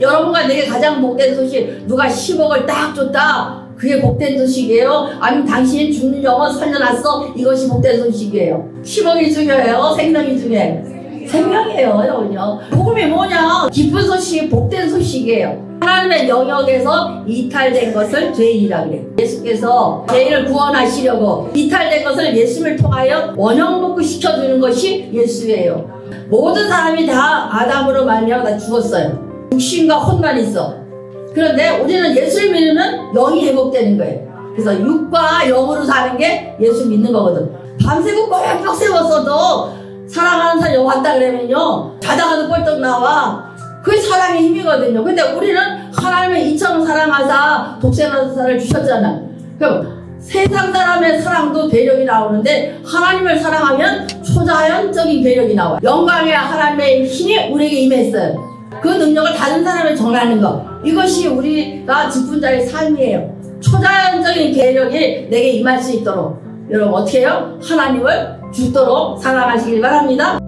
여러분과 내게 가장 복된 소식 누가 10억을 딱 줬다. 그게 복된 소식이에요? 아니면 당신이 죽는 영혼 살려놨어? 이것이 복된 소식이에요. 10억이 중요해요? 생명이 중요해요 생명이에요 여러분요. 복음이 뭐냐? 기쁜 소식이 복된 소식이에요. 하나님의 영역에서 이탈된 것을 죄인이라 그래요 예수께서 죄인을 구원하시려고 이탈된 것을 예수를 통하여 원형복구 시켜주는 것이 예수예요. 모든 사람이 다 아담으로 말미암아 다 죽었어요 육신과 혼만 있어. 그런데 우리는 예수를 믿으면 영이 회복되는 거예요. 그래서 육과 영으로 사는 게 예수 믿는 거거든. 밤새고 꼴깍 세웠어도 사랑하는 사람이 왔다 그러면요 자다가도 꼴떡 나와. 그게 사랑의 힘이거든요. 근데 우리는 하나님의 이처럼 사랑하사 독생하사를 주셨잖아. 그럼 세상 사람의 사랑도 배력이 나오는데 하나님을 사랑하면 초자연적인 배력이 나와. 영광의 하나님의 힘이 우리에게 임했어요 그 능력을 다른 사람에 전하는 것. 이것이 우리가 짚은 자의 삶이에요. 초자연적인 배력이 내게 임할 수 있도록. 여러분 어떻게 해요? 하나님을 죽도록 사랑하시길 바랍니다